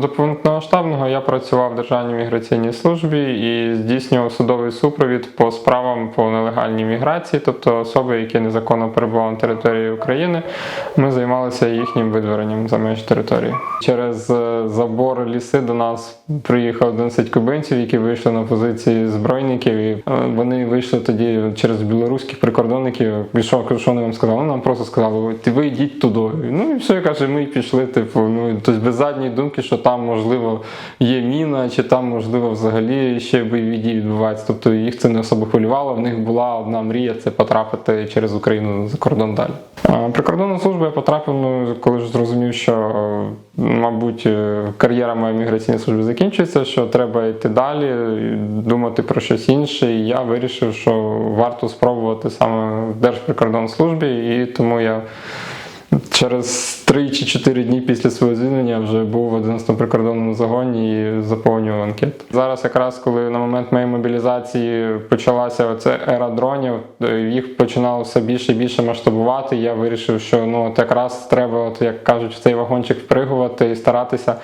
До повномасштабного я працював в Державній міграційній службі і здійснював судовий супровід по справам по нелегальній міграції, тобто особи, які незаконно перебували на території України. Ми займалися їхнім видворенням за межі території. Через е, забор ліси до нас приїхав 11 кубинців, які вийшли на позиції збройників. І е, вони вийшли тоді через білоруських прикордонників. І що, вони вам сказали? Нам просто сказали, «Ой, ви йдіть туди. Ну і все, каже, ми пішли. Типу, ну тобто без задньої думки, що там можливо є міна, чи там можливо взагалі ще бойові дії відбуваються. Тобто їх це не особо хвилювало. В них була одна мрія це потрапити через Україну за кордон далі. Прикордонну службу я потрапив, ну, коли ж зрозумів, що е, мабуть е, кар'єра моєї міграційної служби закінчується, що треба йти далі, думати про щось інше. І я вирішив, що варто спробувати саме в Держприкордонслужбі, і тому я через 3 чи 4 дні після свого звільнення вже був в 11 прикордонному загоні і заповнював анкету. Зараз, якраз коли на момент моєї мобілізації почалася оця ера дронів, е, їх починало все більше і більше масштабувати. Я вирішив, що ну от якраз треба, от як кажуть, в цей вагончик впригувати і старатися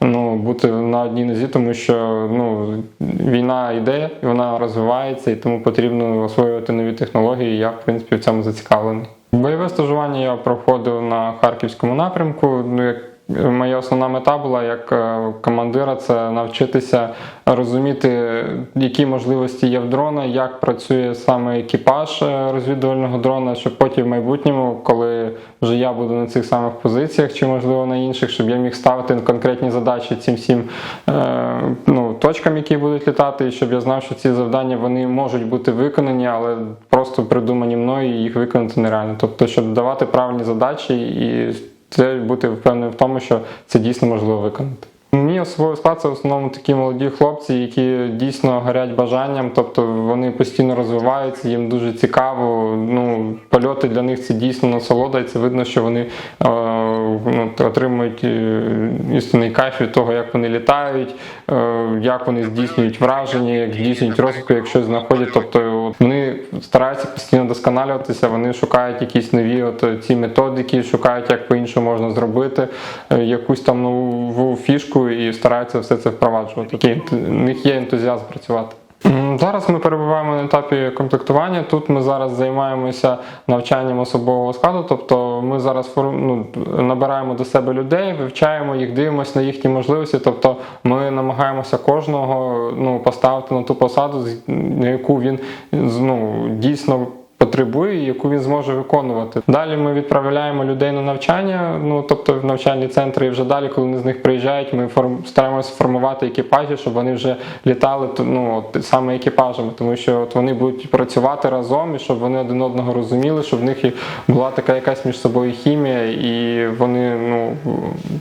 ну, бути на одній нозі, тому що ну, війна йде, вона розвивається, і тому потрібно освоювати нові технології. Я, в принципі, в цьому зацікавлений. Бойове стажування я проходив на харківському напрямку. Ну, як Моя основна мета була як е, командира це навчитися розуміти, які можливості є в дрона, як працює саме екіпаж е, розвідувального дрона, щоб потім в майбутньому, коли вже я буду на цих самих позиціях, чи можливо на інших, щоб я міг ставити конкретні задачі цим всім е, ну, точкам, які будуть літати, і щоб я знав, що ці завдання вони можуть бути виконані, але просто придумані мною і їх виконати нереально. Тобто, щоб давати правильні задачі і це бути впевнений в тому, що це дійсно можливо виконати. Мій особовий склад це в основному такі молоді хлопці, які дійсно горять бажанням, тобто вони постійно розвиваються, їм дуже цікаво. Ну, польоти для них це дійсно насолода, і це видно, що вони е, ну, отримують е, істинний кайф від того, як вони літають, е, як вони здійснюють враження, як здійснюють розвитку, як щось знаходять. Тобто стараються постійно досконалюватися, вони шукають якісь нові от, ці методики, шукають, як по-іншому можна зробити, е, якусь там нову фішку і стараються все це впроваджувати. Такий в них є ентузіазм працювати. Зараз ми перебуваємо на етапі комплектування. Тут ми зараз займаємося навчанням особового складу, тобто ми зараз ну, набираємо до себе людей, вивчаємо їх, дивимося на їхні можливості. Тобто ми намагаємося кожного ну, поставити на ту посаду, на яку він ну, дійсно. Потребує, яку він зможе виконувати. Далі ми відправляємо людей на навчання, ну тобто в навчальні центри, і вже далі, коли вони з них приїжджають, ми форм, стараємося формувати екіпажі, щоб вони вже літали ну, саме екіпажами, тому що от вони будуть працювати разом і щоб вони один одного розуміли, щоб в них була така якась між собою хімія, і вони ну,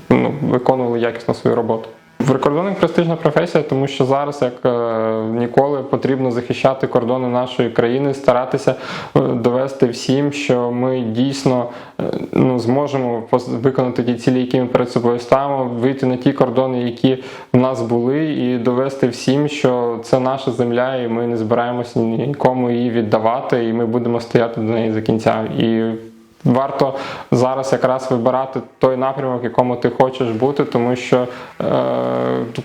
ну, виконували якісно свою роботу. Прикордонник престижна професія, тому що зараз, як е, ніколи, потрібно захищати кордони нашої країни, старатися е, довести всім, що ми дійсно е, ну, зможемо виконати ті цілі, які ми перед собою ставимо, вийти на ті кордони, які в нас були, і довести всім, що це наша земля, і ми не збираємося нікому її віддавати, і ми будемо стояти до неї за кінця. І Варто зараз якраз вибирати той напрямок, якому ти хочеш бути, тому що е,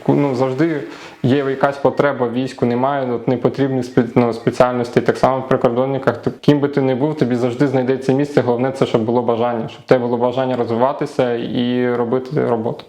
ну, завжди є якась потреба війську, немає, от не потрібні ну, спеціальності. Так само в прикордонниках, ким би ти не був, тобі завжди знайдеться місце. Головне це, щоб було бажання, щоб те було бажання розвиватися і робити роботу.